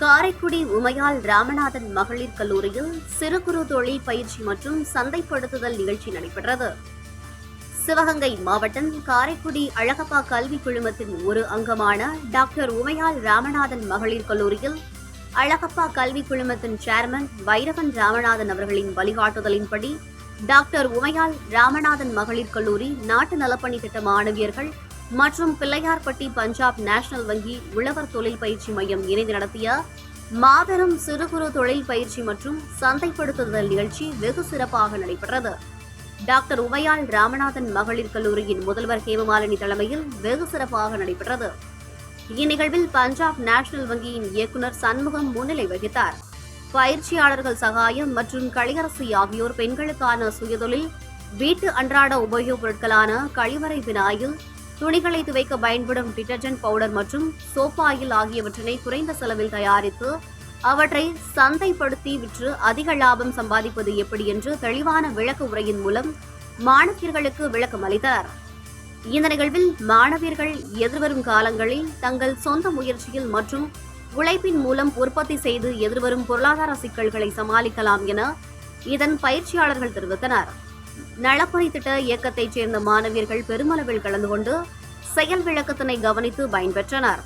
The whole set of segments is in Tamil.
காரைக்குடி உமையால் ராமநாதன் மகளிர் கல்லூரியில் சிறு குறு தொழில் பயிற்சி மற்றும் சந்தைப்படுத்துதல் நிகழ்ச்சி நடைபெற்றது. சிவகங்கை மாவட்டம் காரைக்குடி அழகப்பா கல்வி குழுமத்தின் ஒரு அங்கமான டாக்டர் உமையால் ராமநாதன் மகளிர் கல்லூரியில் அழகப்பா கல்வி குழுமத்தின் சேர்மன் வைரவன் ராமநாதன் அவர்களின் வழிகாட்டுதலின்படி டாக்டர் உமையால் ராமநாதன் மகளிர் கல்லூரி நாட்டு நலப்பணி திட்ட மாணவியர்கள் மற்றும் பிள்ளையார்பட்டி பஞ்சாப் நேஷனல் வங்கி உழவர் தொழில் பயிற்சி மையம் இணைந்து நடத்திய மாபெரும் சிறு குறு தொழில் பயிற்சி மற்றும் சந்தைப்படுத்துதல் நிகழ்ச்சி வெகு சிறப்பாக நடைபெற்றது. டாக்டர் உமையாள் ராமநாதன் மகளிர் கல்லூரியின் முதல்வர் ஹேமமாலினி தலைமையில் வெகு சிறப்பாக நடைபெற்றது. இந்நிகழ்வில் பஞ்சாப் நேஷனல் வங்கியின் இயக்குநர் சண்முகம் முன்னிலை வகித்தார். பயிற்சியாளர்கள் சகாயம் மற்றும் கலியரசி ஆகியோர் பெண்களுக்கான சுயதொழில் வீட்டு அன்றாட உபயோகப் பொருட்களான கழிவறை வினாயில் துணிகளை துவைக்க பயன்படும் டிட்டர்ஜென்ட் பவுடர் மற்றும் சோப்பாயில் ஆகியவற்றினை குறைந்த செலவில் தயாரித்து அவற்றை சந்தைப்படுத்தி விற்று அதிக லாபம் சம்பாதிப்பது எப்படி என்று தெளிவான விளக்க உரையின் மூலம் மாணவியர்களுக்கு விளக்கம் அளித்தார். இந்த நிகழ்வில் மாணவியர்கள் எதிர்வரும் காலங்களில் தங்கள் சொந்த முயற்சியில் மற்றும் உழைப்பின் மூலம் உற்பத்தி செய்து எதிர்வரும் பொருளாதார சிக்கல்களை சமாளிக்கலாம் என இதன் பயிற்சியாளர்கள் தெரிவித்தனர். நலப்பணி திட்ட இயக்கத்தைச் சேர்ந்த மாணவியர்கள் பெருமளவில் கலந்து கொண்டு செயல் விளக்கத்தினை கவனித்து பயன்பெற்றனர்.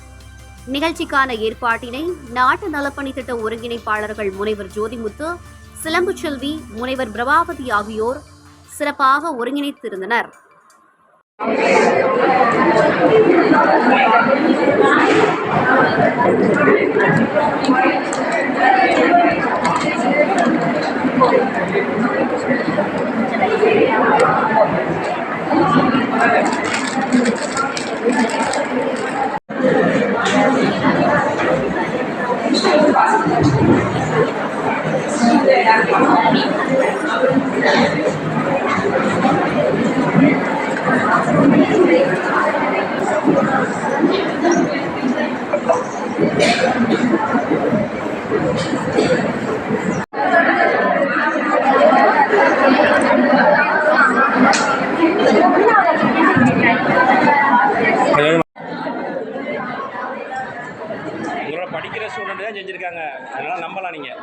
நிகழ்ச்சிக்கான ஏற்பாட்டினை நாட்டு நலப்பணி திட்ட ஒருங்கிணைப்பாளர்கள் முனைவர் ஜோதிமுத்து சிலம்பு செல்வி முனைவர் பிரபாவதி ஆகியோர் சிறப்பாக ஒருங்கிணைத்திருந்தனர். Thank you. தான் செஞ்சுருக்காங்க அதனால் நம்பலாம் நீங்கள்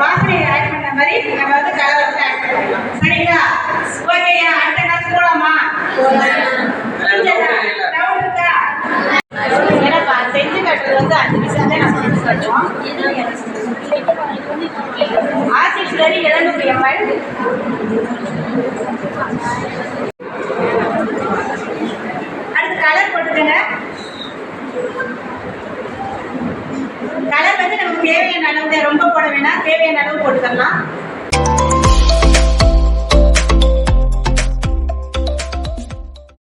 வாசனை ஆட் பண்ண மாதிரி நம்ம வந்து கலர் வந்து ஆட் பண்ணிக்கலாம். சரிங்களா? ஓகேயா? அடுத்த கிளாஸ் போலாமா? ஏன்னாப்பா செஞ்சு கட்டுறது வந்து அஞ்சு நிமிஷம் தான் நம்ம செஞ்சு கட்டுவோம் ஆசிட் சரி எழுநூறு எம்எல் அடுத்து கலர் போட்டுக்கங்க கலர் வந்து நமக்கு தேவையான அளவு ரொம்ப போட வேணாம் தேவையான அளவு போட்டுக்கலாம்